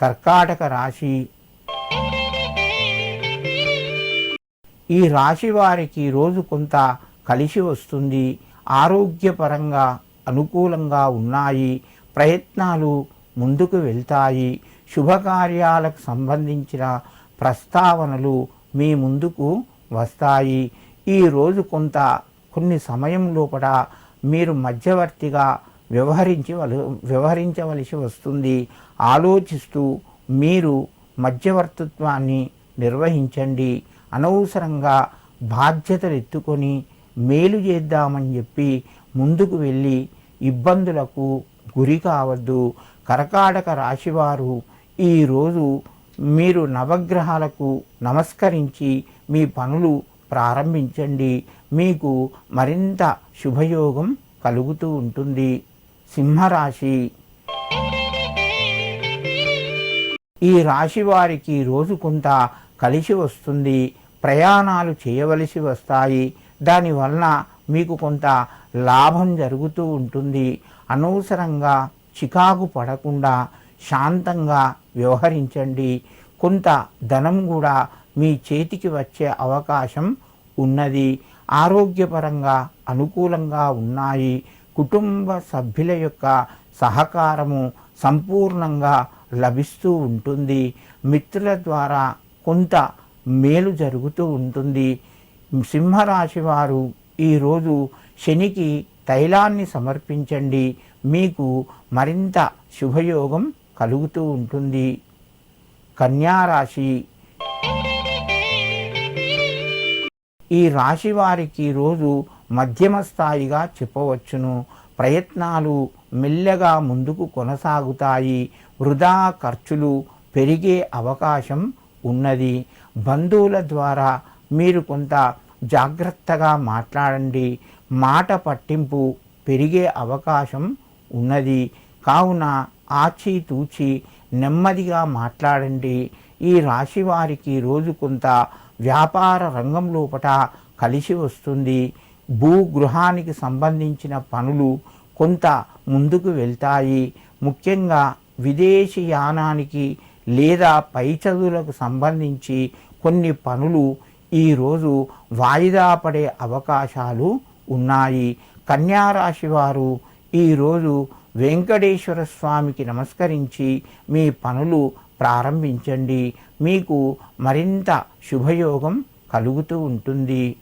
కర్కాటక రాశి. ఈ రాశి వారికి రోజు కొంత కలిసి వస్తుంది. ఆరోగ్యపరంగా అనుకూలంగా ఉన్నాయి. ప్రయత్నాలు ముందుకు వెళ్తాయి. శుభకార్యాలకు సంబంధించిన ప్రస్తావనలు మీ ముందుకు వస్తాయి. ఈ రోజు కొంత కొన్ని సమయం లోపల మీరు మధ్యవర్తిగా వ్యవహరించవల వ్యవహరించవలసి వస్తుంది. ఆలోచిస్తూ మీరు మధ్యవర్తిత్వాన్ని నిర్వహించండి. అనవసరంగా బాధ్యతలు ఎత్తుకొని మేలు చేద్దామని చెప్పి ముందుకు వెళ్ళి ఇబ్బందులకు గురి కావద్దు. కరకాటక రాశివారు ఈరోజు మీరు నవగ్రహాలకు నమస్కరించి మీ పనులు ప్రారంభించండి. మీకు మరింత శుభయోగం కలుగుతూ ఉంటుంది. సింహరాశి. ఈ రాశి వారికి రోజు కొంత కలిసి వస్తుంది ప్రయాణాలు చేయవలసి వస్తాయి. దానివలన మీకు కొంత లాభం జరుగుతూ ఉంటుంది. అనవసరంగా చికాకు పడకుండా శాంతంగా వ్యవహరించండి. కొంత ధనం కూడా మీ చేతికి వచ్చే అవకాశం ఉన్నది. ఆరోగ్యపరంగా అనుకూలంగా ఉన్నాయి. కుటుంబ సభ్యుల యొక్క సహకారము సంపూర్ణంగా లభిస్తూ ఉంటుంది. మిత్రుల ద్వారా కొంత మేలు జరుగుతూ ఉంటుంది. సింహరాశి వారు ఈరోజు శనికి తైలాన్ని సమర్పించండి. మీకు మరింత శుభయోగం కలుగుతూ ఉంటుంది. కన్యారాశి ఈ రాశి వారికి రోజు మధ్యమ స్థాయిగా చెప్పవచ్చును. ప్రయత్నాలు మెల్లగా ముందుకు కొనసాగుతాయి. వృధా ఖర్చులు పెరిగే అవకాశం ఉన్నది. బంధువుల ద్వారా మీరు కొంత జాగ్రత్తగా మాట్లాడండి. మాట పట్టింపు పెరిగే అవకాశం ఉన్నది. కావున ఆచితూచి నెమ్మదిగా మాట్లాడండి. ఈ రాశి వారికి రోజు కొంత వ్యాపార రంగం లోపట కలిసి వస్తుంది. భూగృహానికి సంబంధించిన పనులు కొంత ముందుకు వెళ్తాయి. ముఖ్యంగా విదేశీ యానానికి లేదా పై చదువులకు సంబంధించి కొన్ని పనులు ఈరోజు వాయిదా పడే అవకాశాలు ఉన్నాయి. కన్యారాశి వారు ఈరోజు వెంకటేశ్వర స్వామికి నమస్కరించి మీ పనులు ప్రారంభించండి. మీకు మరింత శుభయోగం కలుగుతూ ఉంటుంది.